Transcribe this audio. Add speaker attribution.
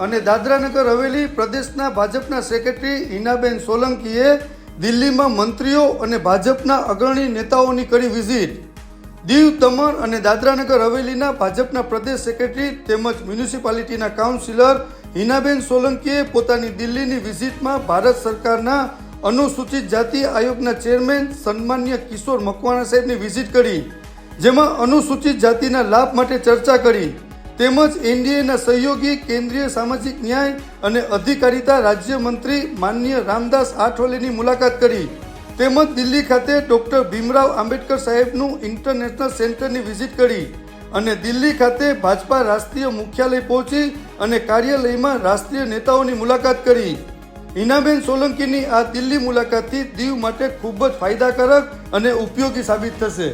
Speaker 1: અને દાદરાનગર હવેલી પ્રદેશના ભાજપના સેક્રેટરી હિનાબેન સોલંકીએ દિલ્હીમાં મંત્રીઓ અને ભાજપના અગ્રણી નેતાઓની કરી વિઝિટ. દીવ, દમણ અને દાદરાનગર હવેલીના ભાજપના પ્રદેશ સેક્રેટરી તેમજ મ્યુનિસિપાલિટીના કાઉન્સિલર હિનાબેન સોલંકીએ પોતાની દિલ્હીની વિઝિટમાં ભારત સરકારના અનુસૂચિત જાતિ આયોગના ચેરમેન સન્માન્ય કિશોર મકવાણા સાહેબની વિઝિટ કરી, જેમાં અનુસૂચિત જાતિના લાભ માટે ચર્ચા કરી. તેમજ એનડીએના સહયોગી, કેન્દ્રીય સામાજિક ન્યાય અને અધિકારિતા રાજ્યમંત્રી માન્ય રામદાસ આઠવલેની મુલાકાત કરી. તેમજ દિલ્હી ખાતે ડોક્ટર ભીમરાવ આંબેડકર સાહેબનું ઇન્ટરનેશનલ સેન્ટરની વિઝિટ કરી અને દિલ્હી ખાતે ભાજપા રાષ્ટ્રીય મુખ્યાલય પહોંચી અને કાર્યાલયમાં રાષ્ટ્રીય નેતાઓની મુલાકાત કરી. હિનાબેન સોલંકીની આ દિલ્હી મુલાકાતથી દીવ માટે ખૂબ જ ફાયદાકારક અને ઉપયોગી સાબિત થશે.